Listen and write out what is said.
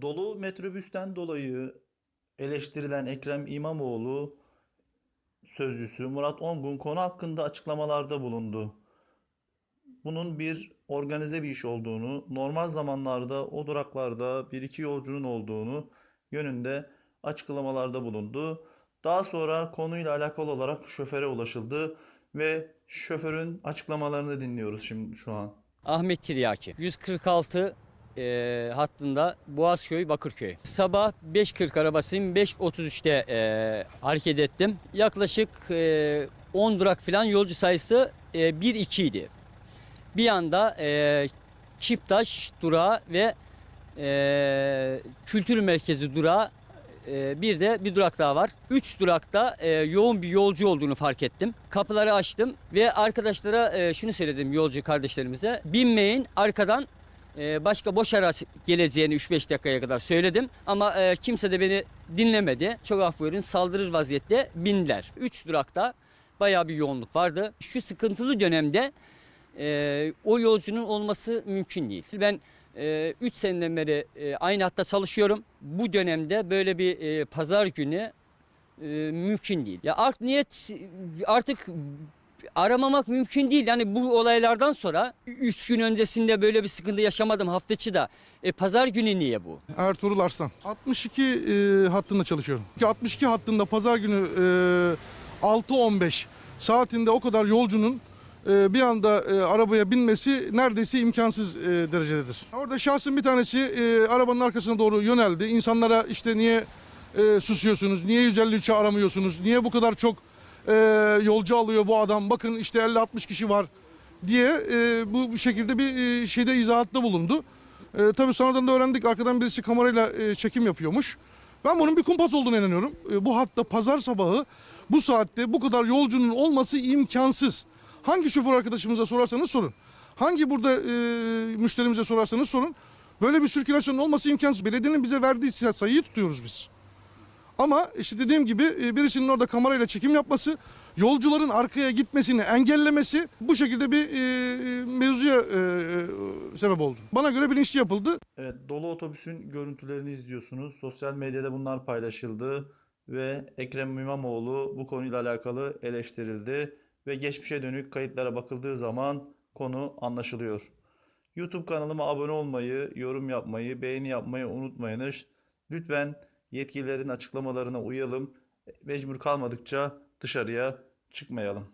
Dolu metrobüsten dolayı eleştirilen Ekrem İmamoğlu sözcüsü Murat Ongun konu hakkında açıklamalarda bulundu. Bunun bir organize bir iş olduğunu, normal zamanlarda o duraklarda bir iki yolcunun olduğunu yönünde açıklamalarda bulundu. Daha sonra konuyla alakalı olarak şoföre ulaşıldı ve şoförün açıklamalarını dinliyoruz şimdi şu an. Ahmet Tiryaki. 146 e, hattında Boğazköy Bakırköy. Sabah 5.40 arabasıyım 5.33'te e, hareket ettim. Yaklaşık e, 10 durak falan yolcu sayısı e, 1-2 idi. Bir anda e, Çiptaş durağı ve e, Kültür Merkezi durağı e, bir de bir durak daha var. Üç durakta e, yoğun bir yolcu olduğunu fark ettim. Kapıları açtım ve arkadaşlara e, şunu söyledim yolcu kardeşlerimize. Binmeyin arkadan başka boş araç geleceğini 3-5 dakikaya kadar söyledim. Ama e, kimse de beni dinlemedi. Çok af buyurun saldırır vaziyette bindiler. Üç durakta bayağı bir yoğunluk vardı. Şu sıkıntılı dönemde e, o yolcunun olması mümkün değil. Ben 3 seneden beri e, aynı hatta çalışıyorum. Bu dönemde böyle bir e, pazar günü e, mümkün değil. Ya art niyet artık aramamak mümkün değil. Yani bu olaylardan sonra 3 gün öncesinde böyle bir sıkıntı yaşamadım hafta içi de. E, pazar günü niye bu? Ertuğrul Arslan. 62 e, hattında çalışıyorum. 62 hattında pazar günü e, 6.15 saatinde o kadar yolcunun e, bir anda e, arabaya binmesi neredeyse imkansız e, derecededir. Orada şahsın bir tanesi e, arabanın arkasına doğru yöneldi. İnsanlara işte niye e, susuyorsunuz, niye 153'ü aramıyorsunuz, niye bu kadar çok e, yolcu alıyor bu adam, bakın işte 50-60 kişi var diye e, bu, bu şekilde bir e, şeyde izahatta bulundu. E, tabii sonradan da öğrendik arkadan birisi kamerayla e, çekim yapıyormuş. Ben bunun bir kumpas olduğunu inanıyorum. E, bu hatta pazar sabahı bu saatte bu kadar yolcunun olması imkansız. Hangi şoför arkadaşımıza sorarsanız sorun. Hangi burada e, müşterimize sorarsanız sorun. Böyle bir sirkülasyonun olması imkansız. Belediyenin bize verdiği sayıyı tutuyoruz biz. Ama işte dediğim gibi e, birisinin orada kamerayla çekim yapması, yolcuların arkaya gitmesini engellemesi bu şekilde bir e, mevzuya e, e, sebep oldu. Bana göre bilinçli yapıldı. Evet, dolu otobüsün görüntülerini izliyorsunuz. Sosyal medyada bunlar paylaşıldı ve Ekrem İmamoğlu bu konuyla alakalı eleştirildi ve geçmişe dönük kayıtlara bakıldığı zaman konu anlaşılıyor. YouTube kanalıma abone olmayı, yorum yapmayı, beğeni yapmayı unutmayınız. Lütfen yetkililerin açıklamalarına uyalım. Mecbur kalmadıkça dışarıya çıkmayalım.